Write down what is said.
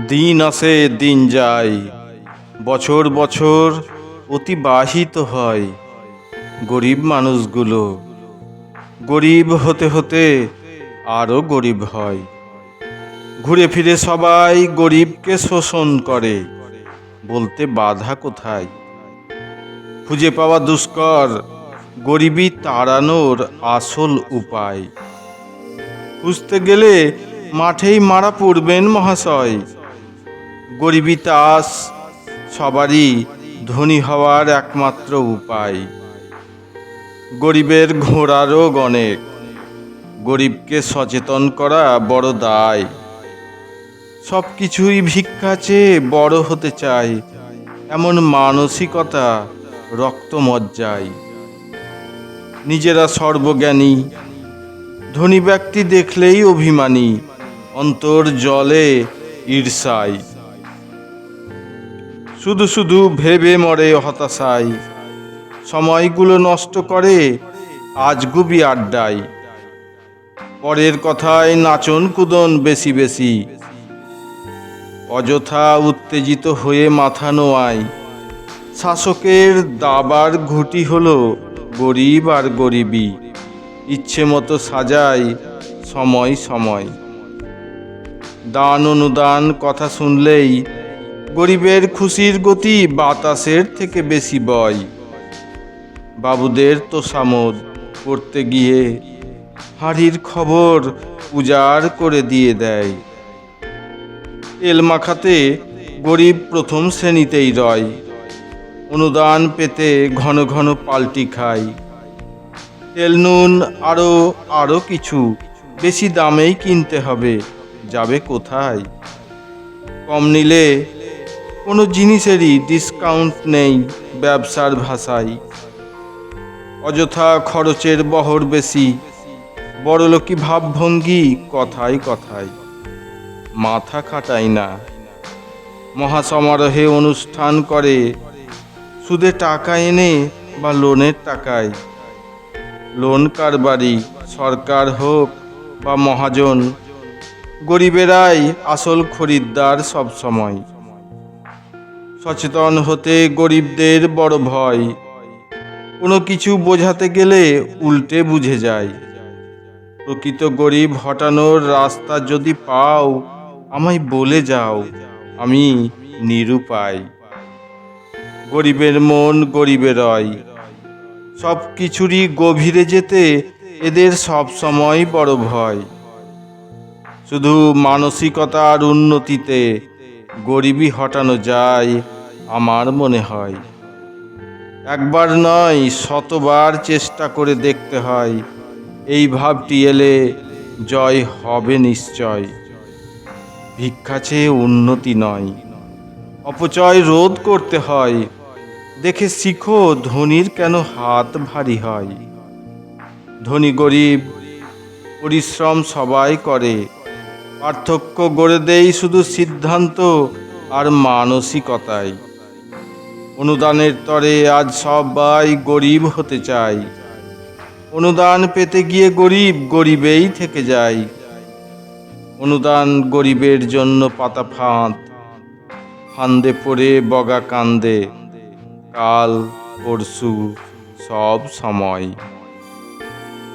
দিন আসে, দিন যায়। বছর বছর অতিবাহিত হয় গরিব মানুষগুলো। গরিব হতে হতে আরও গরিব হয়। ঘুরে ফিরে সবাই গরিবকে শোষণ করে। বলতে বাধা কোথায়? খুঁজে পাওয়া দুষ্কর, গরিবী তাড়ানোর আসল উপায়। খুঁজতে গেলে মাঠেই মারা পড়বেন মহাশয়। গরিবী তাস সবারই ধনী হওয়ার একমাত্র উপায়। গরিবের ঘোড়ারও অনেক, গরিবকে সচেতন করা বড় দায়। সব কিছুই ভিক্ষা চেয়ে বড় হতে চায় এমন মানসিকতা রক্তমজ্জায়। নিজেরা সর্বজ্ঞানী, ধনী ব্যক্তি দেখলেই অভিমানী, অন্তর জলে ঈর্ষায়। শুধু শুধু ভেবে মরে হতাশায়। সময়গুলো নষ্ট করে আজগুবি আড্ডায়। পরের কথায় নাচন কুদন বেশি বেশি। অযথা উত্তেজিত হয়ে মাথা নোয়ায়। শাসকের দাবার ঘুটি হলো গরিব আর গরিবী। ইচ্ছে মতো সাজায় সময় সময়। দান অনুদান কথা শুনলেই গরিবের খুশির গতি বাতাসের থেকে বেশি বয়। বাবুদের তোষামোদ করতে গিয়ে হাড়ির খবর উজাড় করে দিয়ে দেয়। এল মাখাতে গরিব প্রথম শ্রেণীতেই রয়। অনুদান পেতে ঘন ঘন পাল্টি খায়। তেল নুন আরও আরও কিছু বেশি দামেই কিনতে হবে, যাবে কোথায়? কম নিলে কোনো জিনিসেরই ডিসকাউন্ট নেই ব্যবসার ভাষায়। অযথা খরচের বহর বেশি। বড়লোকি ভাবভঙ্গি, কথায় কথায়। মাথা খাটাই না। মহাসমারোহে অনুষ্ঠান করে। সুদে টাকা এনে বা লোনের টাকায়। লোন কারবারি, সরকার হোক বা মহাজন। গরিবেরাই আসল খরিদ্দার সব সময় সচেতন হতে গরিবদের বড় ভয়। কোনো কিছু বোঝাতে গেলে উল্টে বুঝে যায়। প্রকৃত গরিব হটানোর রাস্তা যদি পাও, আমায় বলে যাও, আমি নিরুপায়। গরিবের মন গরিবের সব কিছুরই গভীরে যেতে এদের সব সময় বড় ভয়। শুধু মানসিকতার উন্নতিতে গরিবই হটানো যায়, আমার মনে হয়। একবার নয়, শতবার চেষ্টা করে দেখতে হয়। এই ভাবটি এলে জয় হবে নিশ্চয়। ভিক্ষা চেয়ে উন্নতি নয়। অপচয় রোধ করতে হয়। দেখে শিখো, ধনির কেন হাত ভারী হয়। ধনী গরিব, পরিশ্রম সবাই করে। পার্থক্য গড়ে দেই শুধু সিদ্ধান্ত আর মানসিকতায় অনুদানের তরে আজ সবাই গরিব হতে চায় অনুদান পেতে গিয়ে গরিব গরিবেই থেকে যায় অনুদান গরিবের জন্য পাতা ফাঁদ, ফান্দে পড়ে বগা কান্দে। কাল, পরশু, সব সময়।